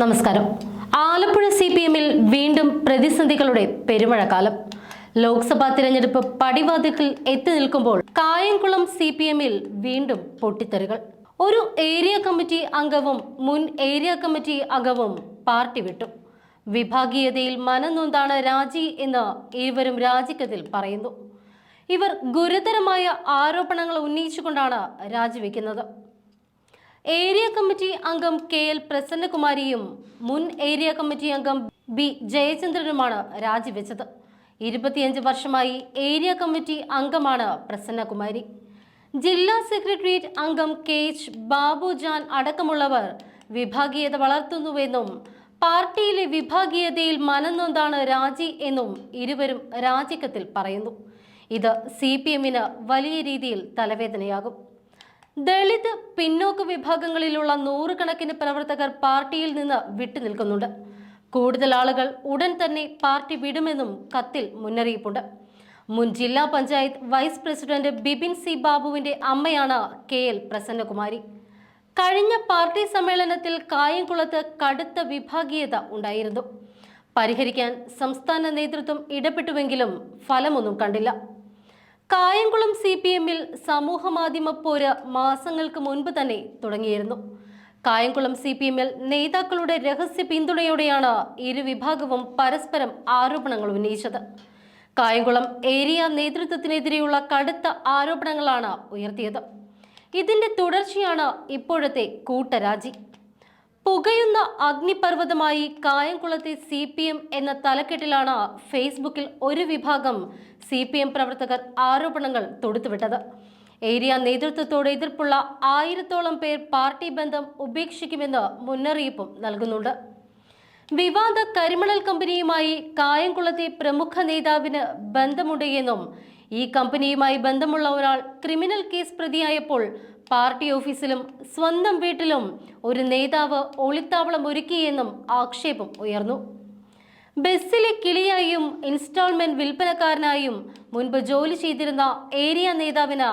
നമസ്കാരം. Alappuzha C P എമ്മിൽ വീണ്ടും പ്രതിസന്ധികളുടെ പെരുമഴക്കാലം. ലോക്സഭാ തിരഞ്ഞെടുപ്പ് പടിവാതിക്കൽ എത്തി നിൽക്കുമ്പോൾ കായംകുളം സി പി എമ്മിൽ വീണ്ടും പൊട്ടിത്തെറികൾ. ഒരു ഏരിയ കമ്മിറ്റി അംഗവും മുൻ ഏരിയ കമ്മിറ്റി അംഗവും പാർട്ടി വിട്ടു. വിഭാഗീയതയിൽ മനനൊന്താണ് രാജി എന്ന് ഇരുവരും രാജിക്കത്തിൽ പറയുന്നു. ഇവർ ഗുരുതരമായ ആരോപണങ്ങൾ ഉന്നയിച്ചുകൊണ്ടാണ് രാജിവെക്കുന്നത്. ഏരിയ കമ്മിറ്റി അംഗം കെ എൽ പ്രസന്നകുമാരിയും മുൻ ഏരിയ കമ്മിറ്റി അംഗം ബി ജയചന്ദ്രനുമാണ് രാജിവെച്ചത്. ഇരുപത്തിയഞ്ച് വർഷമായി ഏരിയ കമ്മിറ്റി അംഗമാണ് പ്രസന്നകുമാരി. ജില്ലാ സെക്രട്ടേറിയറ്റ് അംഗം കെ എച്ച് ബാബുജാൻ അടക്കമുള്ളവർ വിഭാഗീയത വളർത്തുന്നുവെന്നും പാർട്ടിയിലെ വിഭാഗീയതയിൽ മനന്നൊന്നാണ് രാജി എന്നും ഇരുവരും രാജിക്കത്തിൽ പറയുന്നു. ഇത് സി പി എമ്മിന് വലിയ രീതിയിൽ തലവേദനയാകും. ദളിത് പിന്നോക്ക വിഭാഗങ്ങളിലുള്ള നൂറുകണക്കിന് പ്രവർത്തകർ പാർട്ടിയിൽ നിന്ന് വിട്ടുനിൽക്കുന്നുണ്ട്. കൂടുതൽ ആളുകൾ ഉടൻ തന്നെ പാർട്ടി വിടുമെന്നും കത്തിൽ മുന്നറിയിപ്പുണ്ട്. മുൻ ജില്ലാ panchayat vice president Bipin C ബാബുവിന്റെ അമ്മയാണ് കെ എൽ പ്രസന്നകുമാരി. കഴിഞ്ഞ പാർട്ടി സമ്മേളനത്തിൽ കായംകുളത്ത് കടുത്ത വിഭാഗീയത ഉണ്ടായിരുന്നു. പരിഹരിക്കാൻ സംസ്ഥാന നേതൃത്വം ഇടപെട്ടുവെങ്കിലും ഫലമൊന്നും കണ്ടില്ല. കായംകുളം സി പി എമ്മിൽ സമൂഹ മാധ്യമ പോര് മാസങ്ങൾക്ക് മുൻപ് തന്നെ തുടങ്ങിയിരുന്നു. കായംകുളം സി പി എമ്മിൽ നേതാക്കളുടെ രഹസ്യ പിന്തുണയോടെയാണ് ഇരുവിഭാഗവും പരസ്പരം ആരോപണങ്ങൾ ഉന്നയിച്ചത്. കായംകുളം ഏരിയ നേതൃത്വത്തിനെതിരെയുള്ള കടുത്ത ആരോപണങ്ങളാണ് ഉയർത്തിയത്. ഇതിന്റെ തുടർച്ചയാണ് ഇപ്പോഴത്തെ കൂട്ടരാജി. പുകയുന്ന അഗ്നിപർവതമായി കായംകുളത്തെ സി പി എം എന്ന തലക്കെട്ടിലാണ് ഫേസ്ബുക്കിൽ ഒരു വിഭാഗം സി പി എം പ്രവർത്തകർ ആരോപണങ്ങൾ തൊടുത്തുവിട്ടത്. ഏരിയ നേതൃത്വത്തോട് എതിർപ്പുള്ള ആയിരത്തോളം പേർ പാർട്ടി ബന്ധം ഉപേക്ഷിക്കുമെന്ന് മുന്നറിയിപ്പും നൽകുന്നുണ്ട്. വിവാദ കരിമണൽ കമ്പനിയുമായി കായംകുളത്തെ പ്രമുഖ നേതാവിന് ബന്ധമുണ്ട് എന്നും ഈ കമ്പനിയുമായി ബന്ധമുള്ള ഒരാൾ ക്രിമിനൽ കേസ് പ്രതിയായപ്പോൾ പാർട്ടി ഓഫീസിലും സ്വന്തം വീട്ടിലും ഒരു നേതാവ് ഒളിത്താവളം ഒരുക്കിയെന്നും ആക്ഷേപം ഉയർന്നു. ബസ്സിലെ കിളിയായും ഇൻസ്റ്റാൾമെന്റ് വിൽപ്പനക്കാരനായും മുൻപ് ജോലി ചെയ്തിരുന്ന ഏരിയ നേതാവിന്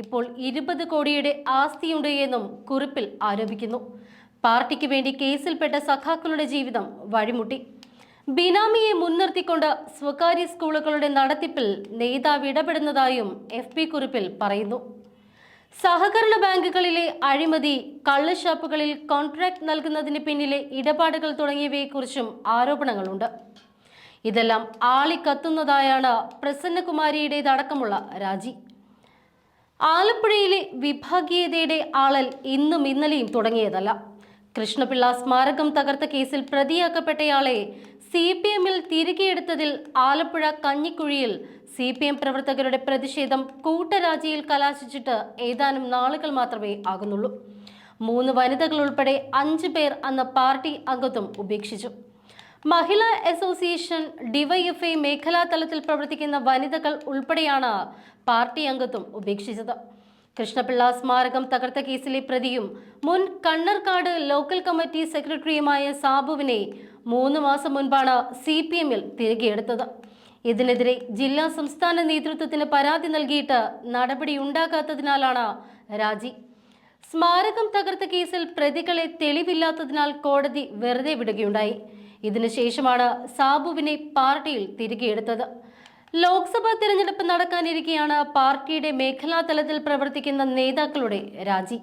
ഇപ്പോൾ ഇരുപത് കോടിയുടെ ആസ്തിയുണ്ട് എന്നും കുറിപ്പിൽ ആരോപിക്കുന്നു. പാർട്ടിക്ക് വേണ്ടി കേസിൽപ്പെട്ട സഖാക്കളുടെ ജീവിതം വഴിമുട്ടി. ബിനാമിയെ മുൻനിർത്തിക്കൊണ്ട് സ്വകാര്യ സ്കൂളുകളുടെ നടത്തിപ്പിൽ നേതാവ് ഇടപെടുന്നതായും എഫ് പി കുറിപ്പിൽ പറയുന്നു. സഹകരണ ബാങ്കുകളിലെ അഴിമതി കള്ളുഷാപ്പുകളിൽ കോൺട്രാക്ട് നൽകുന്നതിന് പിന്നിലെ ഇടപാടുകൾ തുടങ്ങിയവയെക്കുറിച്ചും ആരോപണങ്ങളുണ്ട്. ഇതെല്ലാം ആളിക്കത്തുന്നതായാണ് പ്രസന്നകുമാരിയുടേതടക്കമുള്ള രാജി. ആലപ്പുഴയിലെ വിഭാഗീയതയുടെ ആളൽ ഇന്നും ഇന്നലെയും തുടങ്ങിയതല്ല. കൃഷ്ണപിള്ള സ്മാരകം തകർത്ത കേസിൽ പ്രതിയാക്കപ്പെട്ടയാളെ സി പി എമ്മിൽ തിരികെയെടുത്തതിൽ ആലപ്പുഴ കഞ്ഞിക്കുഴിയിൽ സി പി എം പ്രവർത്തകരുടെ പ്രതിഷേധം കൂട്ടരാജിയിൽ കലാശിച്ചിട്ട് ഏതാനും നാളുകൾ മാത്രമേ ആകുന്നുള്ളൂ. മൂന്ന് വനിതകൾ ഉൾപ്പെടെ അഞ്ച് പേർ അന്ന് പാർട്ടി അംഗത്വം ഉപേക്ഷിച്ചു. മഹിളാ അസോസിയേഷൻ ഡിവൈഎഫ്ഐ മേഖലാ തലത്തിൽ പ്രവർത്തിക്കുന്ന വനിതകൾ ഉൾപ്പെടെയാണ് പാർട്ടി അംഗത്വം ഉപേക്ഷിച്ചത്. കൃഷ്ണപിള്ള സ്മാരകം തകർത്ത കേസിലെ പ്രതിയും മുൻ കണ്ണർക്കാട് ലോക്കൽ കമ്മിറ്റി സെക്രട്ടറിയുമായ സാബുവിനെ മൂന്ന് മാസം മുൻപാണ് സി പി എമ്മിൽ തിരികെയെടുത്തത് ഇതിനെതിരെ ജില്ലാ സംസ്ഥാന നേതൃത്വത്തിന് പരാതി നൽകിയിട്ട് നടപടി ഉണ്ടാകാത്തതിനാലാണ് രാജി. സ്മാരകം തകർത്ത കേസിൽ പ്രതികളെ തെളിവില്ലാത്തതിനാൽ കോടതി വെറുതെ വിടുകയുണ്ടായി. ഇതിനുശേഷമാണ് സാബുവിനെ പാർട്ടിയിൽ തിരികെയെടുത്തത് ലോക്സഭാ തിരഞ്ഞെടുപ്പ് നടക്കാനിരിക്കെയാണ് പാർട്ടിയുടെ മേഖലാതലത്തിൽ പ്രവർത്തിക്കുന്ന നേതാക്കളുടെ രാജി.